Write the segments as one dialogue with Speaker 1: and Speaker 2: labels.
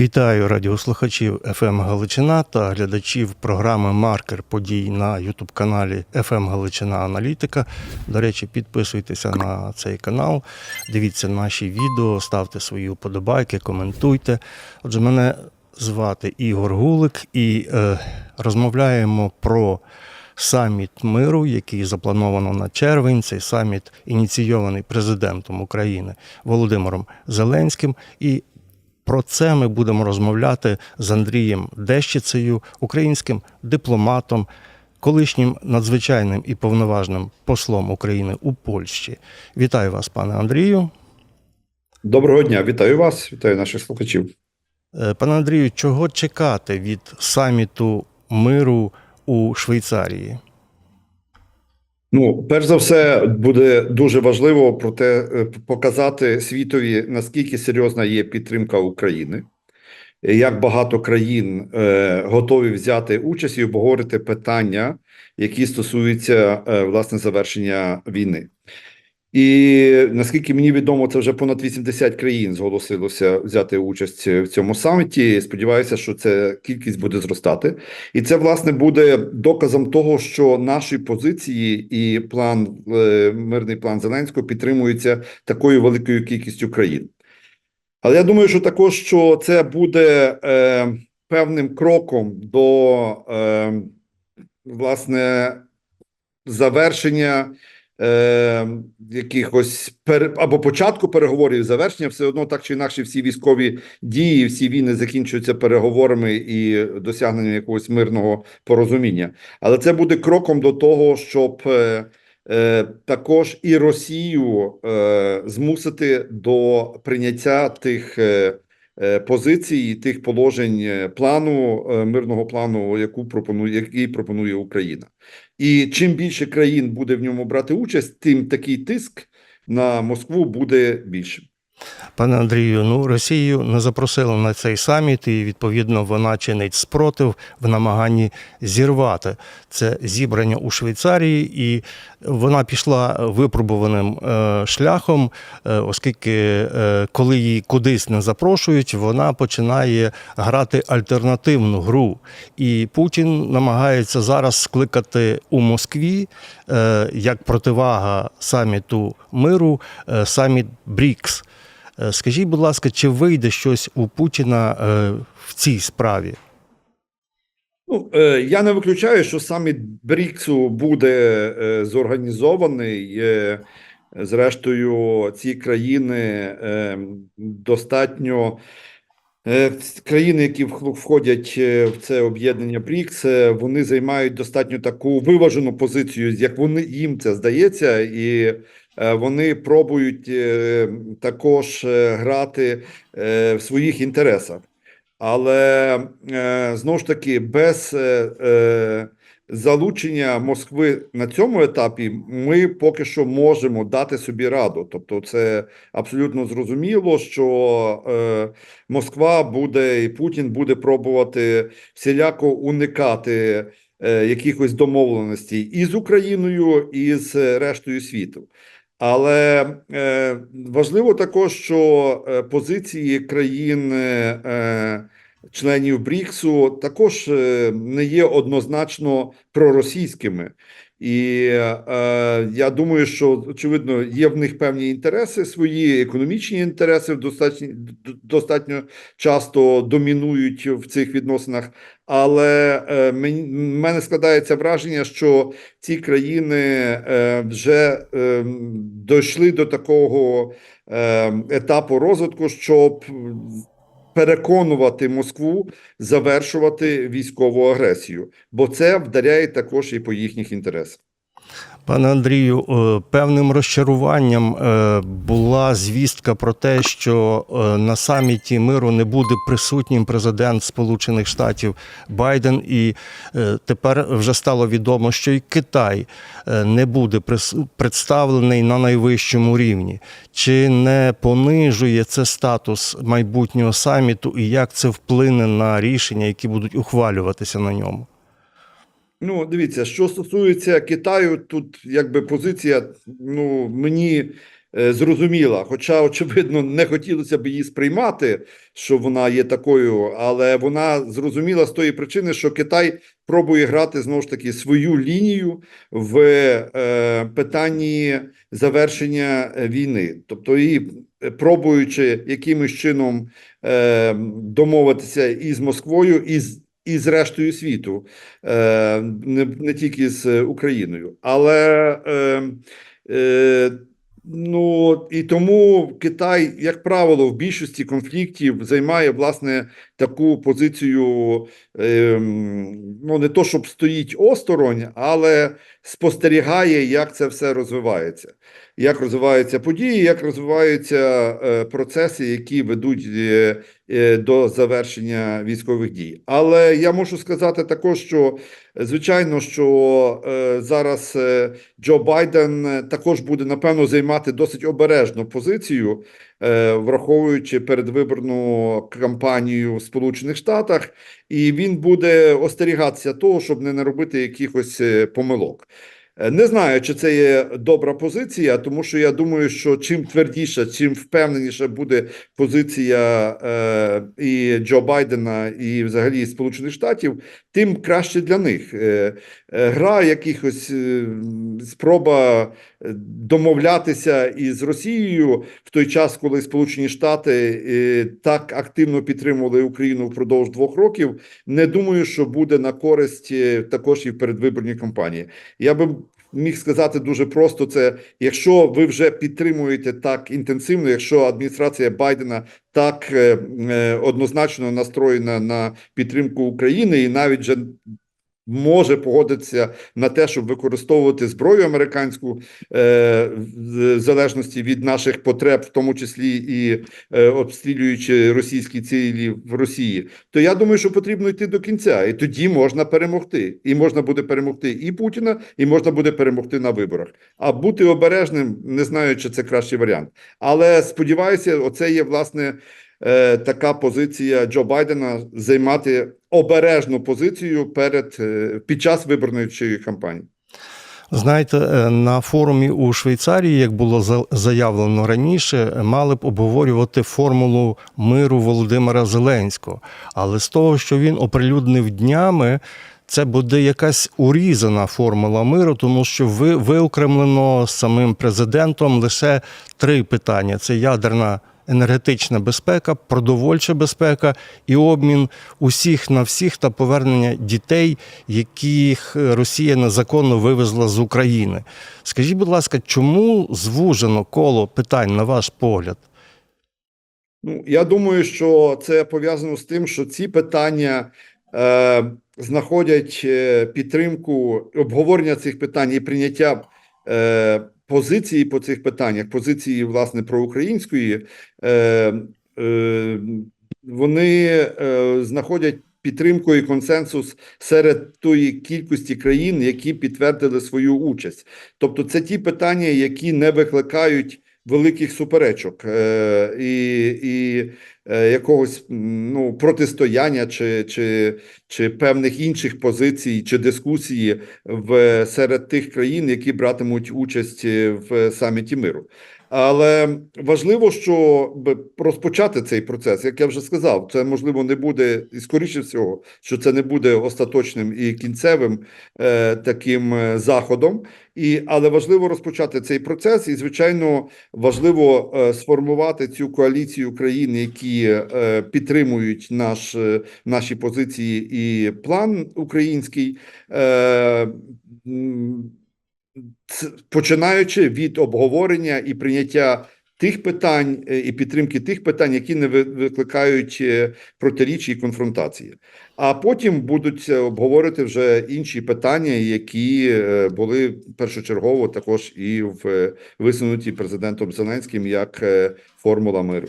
Speaker 1: Вітаю радіослухачів FM Галичина та глядачів програми Маркер подій на Ютуб-каналі FM Галичина Аналітика. До речі, підписуйтеся на цей канал, дивіться наші відео, ставте свої вподобайки, коментуйте. Отже, мене звати Ігор Гулик і е, розмовляємо про саміт миру, який заплановано на червень. Цей саміт ініційований президентом України Володимиром Зеленським. І про це ми будемо розмовляти з Андрієм Дещицею, українським дипломатом, колишнім надзвичайним і повноважним послом України у Польщі. Вітаю вас, пане Андрію.
Speaker 2: Доброго дня, вітаю вас, вітаю наших слухачів.
Speaker 1: Е, Пане Андрію, чого чекати від саміту миру у Швейцарії?
Speaker 2: Ну, перш за все, буде дуже важливо про те е, показати світові, наскільки серйозна є підтримка України, е, як багато країн е, готові взяти участь і обговорити питання, які стосуються е, власне завершення війни. І наскільки мені відомо, це вже понад 80 країн зголосилося взяти участь в цьому саміті. Сподіваюся, що ця кількість буде зростати, і це власне буде доказом того, що наші позиції і план е, мирний план Зеленського підтримуються такою великою кількістю країн. Але я думаю, що також що це буде е, певним кроком до е, власне завершення е, якихось пер, або початку переговорів, завершення, все одно так чи інакше всі військові дії, всі війни закінчуються переговорами і досягненням якогось мирного порозуміння. Але це буде кроком до того, щоб е, е, також і Росію е, змусити до прийняття тих. Е, Позицій тих положень е, плану е, мирного плану, яку пропонує який пропонує Україна, і чим більше країн буде в ньому брати участь, тим такий тиск на Москву буде більшим.
Speaker 1: Пане Андрію, ну Росію не запросили на цей саміт, і відповідно вона чинить спротив в намаганні зірвати це зібрання у Швейцарії, і вона пішла випробуваним е, шляхом, е, оскільки е, коли її кудись не запрошують, вона починає грати альтернативну гру. І Путін намагається зараз скликати у Москві як противага саміту миру, саміт БРІКС. Е, Скажіть, будь ласка, чи вийде щось у Путіна е, в цій справі?
Speaker 2: Ну, е, я не виключаю, що саміт БРІКСу буде зорганізований. Зрештою, ці країни достатньо. Країни, які входять в це об'єднання БРІКС, вони займають достатньо таку виважену позицію, як вони їм це здається, і вони пробують е, також е, грати е, в своїх інтересах. Але е, знову ж таки, без е, е, залучення Москви на цьому етапі ми поки що можемо дати собі раду. Тобто, це абсолютно зрозуміло, що е, Москва буде і Путін буде пробувати всіляко уникати е, якихось домовленостей і з Україною, і з рештою світу. Але е, важливо також, що е, позиції країн. Членів БРІКСу також е, не є однозначно проросійськими, і е, я думаю, що очевидно є в них певні інтереси, свої економічні інтереси достатньо достатньо часто домінують в цих відносинах. Але е, мене складається враження, що ці країни е, вже е, дійшли до такого е, етапу розвитку, щоб переконувати Москву завершувати військову агресію, бо це вдаряє також і по їхніх інтересах.
Speaker 1: Пане Андрію, е, певним розчаруванням е, була звістка про те, що е, на саміті миру не буде присутнім президент Сполучених Штатів Байден, і тепер вже стало відомо, що і Китай не буде представлений на найвищому рівні. Чи не понижує це статус майбутнього саміту, і як це вплине на рішення, які будуть ухвалюватися на ньому?
Speaker 2: Ну, дивіться, що стосується Китаю, тут якби позиція, ну мені е, зрозуміла, хоча, очевидно, не хотілося б її сприймати, що вона є такою, але вона зрозуміла з тої причини, що Китай пробує грати знову ж таки свою лінію в е, питанні завершення війни, тобто і е, пробуючи якимось чином е, домовитися із Москвою, і з і з рештою світу, е, не, тільки з Україною, але е, е, ну і тому Китай, як правило, в більшості конфліктів займає власне таку позицію. Е, ну не то, щоб стоїть осторонь, але спостерігає, як це все розвивається, як розвиваються події, як розвиваються е, процеси, які ведуть е, е, до завершення військових дій. Але я можу сказати також, що звичайно, що зараз Джо Байден також буде напевно займати досить обережну позицію, враховуючи передвиборну кампанію в Сполучених Штатах, і він буде остерігатися того, щоб не наробити якихось е, помилок. Е, Не знаю, чи це є добра позиція, тому що я думаю, що чим твердіша, чим впевненіша буде позиція е, і Джо Байдена, і взагалі Сполучених Штатів, тим краще для них. Е, е, гра якихось е, спроба е, домовлятися із Росією в той час, коли Сполучені Штати е, так активно підтримували Україну впродовж двох років. Не думаю, що буде на користь е, також і в передвиборній кампанії. Я би міг сказати дуже просто: це якщо ви вже підтримуєте так інтенсивно, якщо адміністрація Байдена так е, однозначно настроєна на підтримку України і навіть вже може погодитися на те, щоб використовувати зброю американську е, в залежності від наших потреб, в тому числі і е, обстрілюючи російські цілі в Росії, то я думаю, що потрібно йти до кінця, і тоді можна перемогти. І можна буде перемогти і Путіна, і можна буде перемогти на виборах. А бути обережним, не знаю, чи це кращий варіант. Але сподіваюся, оце є власне е, така позиція Джо Байдена займати обережну позицію перед е, під час виборної кампанії.
Speaker 1: Знаєте, е, на форумі у Швейцарії, як було заявлено раніше, мали б обговорювати формулу миру Володимира Зеленського. Але з того, що він оприлюднив днями, це буде якась урізана формула миру, тому що ви виокремлено самим президентом лише три питання: це ядерна. Енергетична безпека, продовольча безпека і обмін усіх на всіх та повернення дітей, яких Росія незаконно вивезла з України. Скажіть, будь ласка, чому звужено коло питань на ваш погляд?
Speaker 2: Ну, я думаю, що це пов'язано з тим, що ці питання е, знаходять е, підтримку обговорення цих питань і прийняття е, позиції по цих питаннях, позиції власне проукраїнської, е, е, вони е, знаходять підтримку і консенсус серед тої кількості країн, які підтвердили свою участь. Тобто, це ті питання, які не викликають великих суперечок е, і, і е, якогось ну, протистояння чи, чи, чи певних інших позицій чи дискусії в серед тих країн, які братимуть участь в саміті миру. Але важливо, щоб розпочати цей процес, як я вже сказав, це можливо не буде, і скоріше всього, що це не буде остаточним і кінцевим е, таким е, заходом. І але важливо розпочати цей процес, і звичайно важливо е, сформувати цю коаліцію країн, які е, підтримують наш е, наші позиції і план український. Е, починаючи від обговорення і прийняття тих питань е, і підтримки тих питань, які не викликають е, протиріччя і конфронтації. А потім будуть е, обговорити вже інші питання, які були першочергово також і в висунуті президентом Зеленським як формула миру.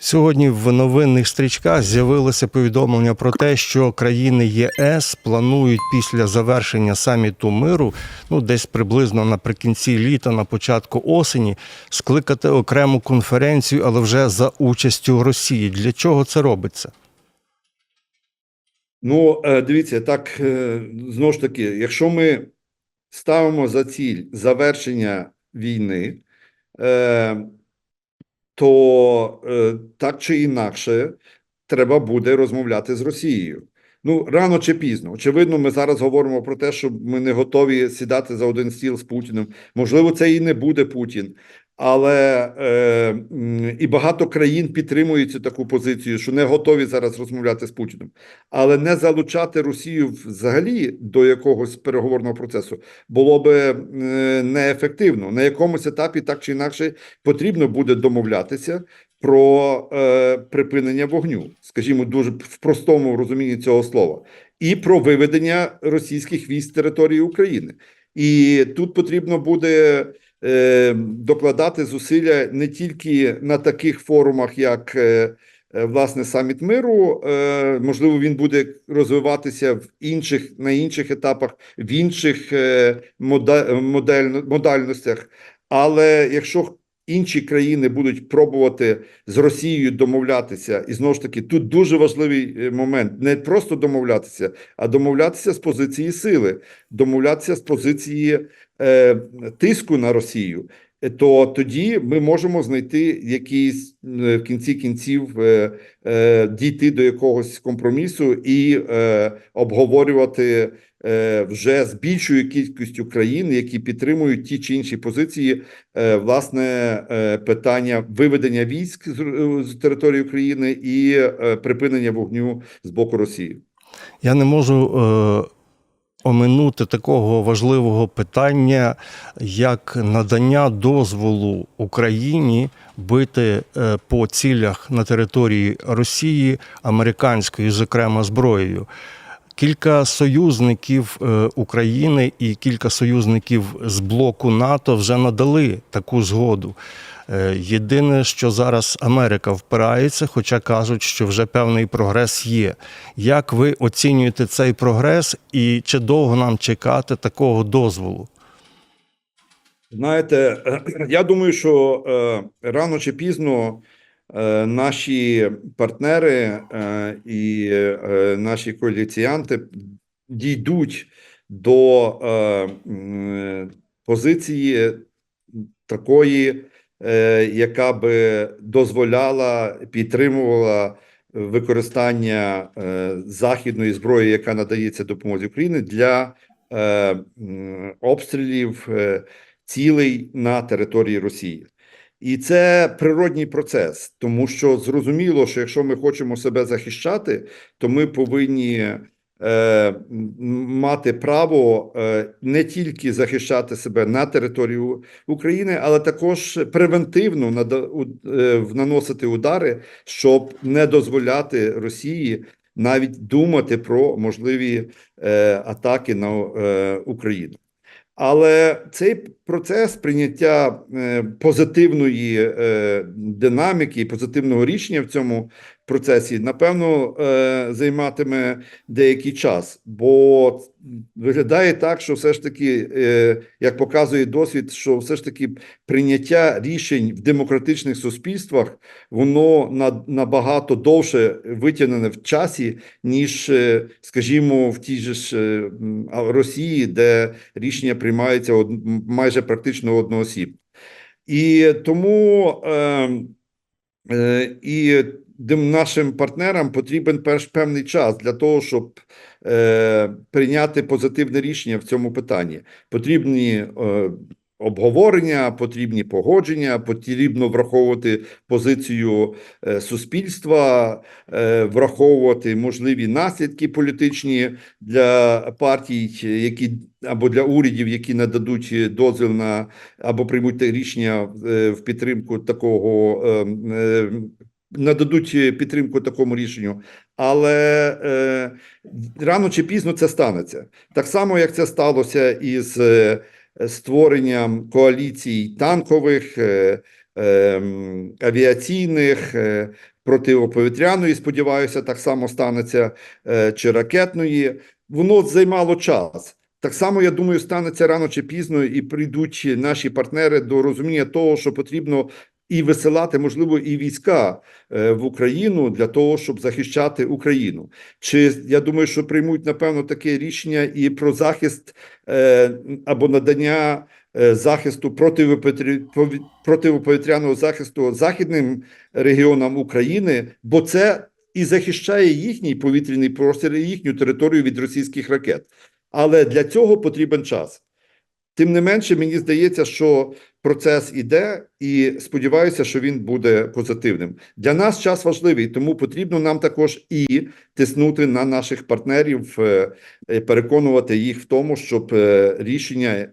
Speaker 1: Сьогодні в новинних стрічках з'явилося повідомлення про те, що країни ЄС планують після завершення саміту миру, ну десь приблизно наприкінці літа, на початку осені, скликати окрему конференцію, але вже за участю Росії. Для чого це робиться?
Speaker 2: Ну, е, дивіться, так е, знову ж таки, якщо ми ставимо за ціль завершення війни, е, то е, так чи інакше треба буде розмовляти з Росією. Ну, рано чи пізно. Очевидно, ми зараз говоримо про те, що ми не готові сідати за один стіл з Путіним. Можливо, це і не буде Путін. Але е, і багато країн підтримують таку позицію, що не готові зараз розмовляти з Путіним. Але не залучати Росію взагалі до якогось переговорного процесу було би е, неефективно. На якомусь етапі так чи інакше потрібно буде домовлятися про е, припинення вогню, скажімо, дуже в простому розумінні цього слова, і про виведення російських військ з території України. І тут потрібно буде докладати зусилля не тільки на таких форумах, як е, е, власне саміт миру. Е, можливо, він буде розвиватися в інших на інших етапах, в інших е, модель, модальностях. Але якщо інші країни будуть пробувати з Росією домовлятися, і знову ж таки, тут дуже важливий е, момент: не просто домовлятися, а домовлятися з позиції сили, домовлятися з позиції е, тиску на Росію. Е, То тоді ми можемо знайти якийсь е, в кінці кінців е, е, дійти до якогось компромісу і е, обговорювати е, вже з більшою кількістю країн, які підтримують ті чи інші позиції, е, власне, е, питання виведення військ з, е, території України і е, припинення вогню з боку Росії.
Speaker 1: Я не можу е, оминути такого важливого питання, як надання дозволу Україні бити е, по цілях на території Росії американською, зокрема зброєю. Кілька союзників е, України і кілька союзників з блоку НАТО вже надали таку згоду. Е, Єдине, що зараз Америка впирається, хоча кажуть, що вже певний прогрес є. Як ви оцінюєте цей прогрес і чи довго нам чекати такого дозволу?
Speaker 2: Знаєте, я думаю, що е, рано чи пізно е, наші партнери і наші коаліціянти дійдуть до позиції такої, яка би дозволяла, підтримувала використання е, західної зброї, яка надається допомозі Україні для е, обстрілів. е, цілей на території Росії. І це природній процес, тому що зрозуміло, що якщо ми хочемо себе захищати, то ми повинні е, мати право е, не тільки захищати себе на території України, але також превентивно е, наносити удари, щоб не дозволяти Росії навіть думати про можливі е, атаки на е, Україну. Але цей процес прийняття е, позитивної е, динаміки, позитивного рішення в цьому процесі, напевно, е, займатиме деякий час, бо виглядає так, що все ж таки, е, як показує досвід, що все ж таки прийняття рішень в демократичних суспільствах воно на, набагато довше витягнене в часі, ніж, е, скажімо, в тій же ж Росії, де рішення приймаються майже практично одноосібно. І тому е, е, і нашим партнерам потрібен перш певний час для того, щоб е, прийняти позитивне рішення в цьому питанні. Потрібні е, обговорення, потрібні погодження, потрібно враховувати позицію е, суспільства, е, враховувати можливі наслідки політичні для партій, які або для урядів, які нададуть дозвіл на або приймуть рішення е, в підтримку такого. Е, е, Нададуть підтримку такому рішенню, але е, рано чи пізно це станеться. Так само, як це сталося із е, створенням коаліцій танкових, е, е, авіаційних, е, протиповітряної, сподіваюся, так само станеться, е, чи ракетної. Воно займало час. Так само, я думаю, станеться рано чи пізно, і прийдуть наші партнери до розуміння того, що потрібно і висилати, можливо, і війська е, в Україну для того, щоб захищати Україну. Чи я думаю, що приймуть напевно таке рішення і про захист е, або надання е, захисту противоповітря- пові- протиповітряного захисту західним регіонам України, бо це і захищає їхній повітряний простір, і їхню територію від російських ракет. Але для цього потрібен час. Тим не менше, мені здається, що процес іде, і сподіваюся, що він буде позитивним. Для нас час важливий, тому потрібно нам також і тиснути на наших партнерів, е, е, переконувати їх в тому, щоб е, рішення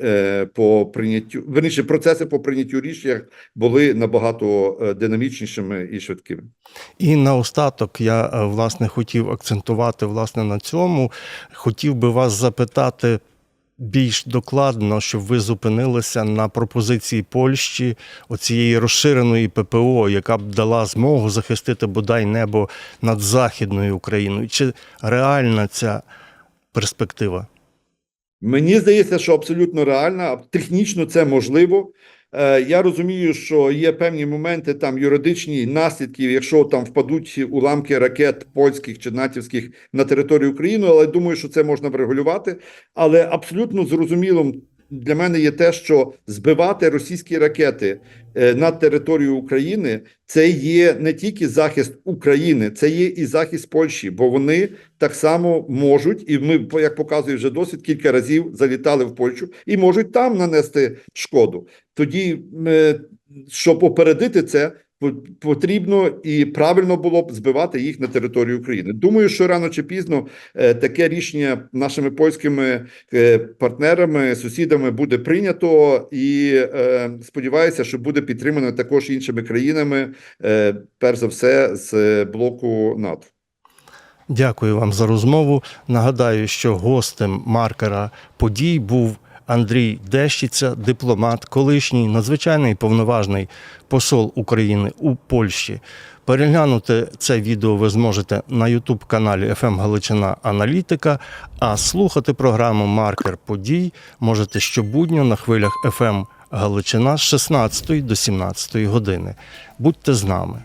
Speaker 2: по прийняттю верніше процеси по прийняттю рішень були набагато динамічнішими і швидкими.
Speaker 1: І наостаток я е, власне хотів акцентувати власне на цьому. Хотів би вас запитати більш докладно, щоб ви зупинилися на пропозиції Польщі оцієї розширеної ППО, яка б дала змогу захистити бодай небо над Західною Україною. Чи реальна ця перспектива?
Speaker 2: Мені здається, що абсолютно реальна, технічно це можливо. Е, Я розумію, що є певні моменти там юридичні наслідки, якщо там впадуть уламки ракет польських чи натівських на територію України, але думаю, що це можна врегулювати. Але абсолютно зрозумілим для мене є те, що збивати російські ракети е, над територією України це є не тільки захист України, це є і захист Польщі, бо вони так само можуть, і ми, як показує вже досвід, кілька разів залітали в Польщу і можуть там нанести шкоду. Тоді, е, щоб попередити це, потрібно і правильно було б збивати їх на територію України. Думаю, що рано чи пізно е, таке рішення нашими польськими е, партнерами, сусідами буде прийнято, і е, сподіваюся, що буде підтримано також іншими країнами, перш за все, з блоку НАТО.
Speaker 1: Дякую вам за розмову. Нагадаю, що гостем маркера подій був Андрій Дещиця, дипломат, колишній надзвичайний повноважний посол України у Польщі. Переглянути це відео ви зможете на youtube каналі «ФМ Галичина Аналітика, а слухати програму Маркер подій можете щобудня на хвилях «ФМ Галичина з 16 до 17 години. Будьте з нами.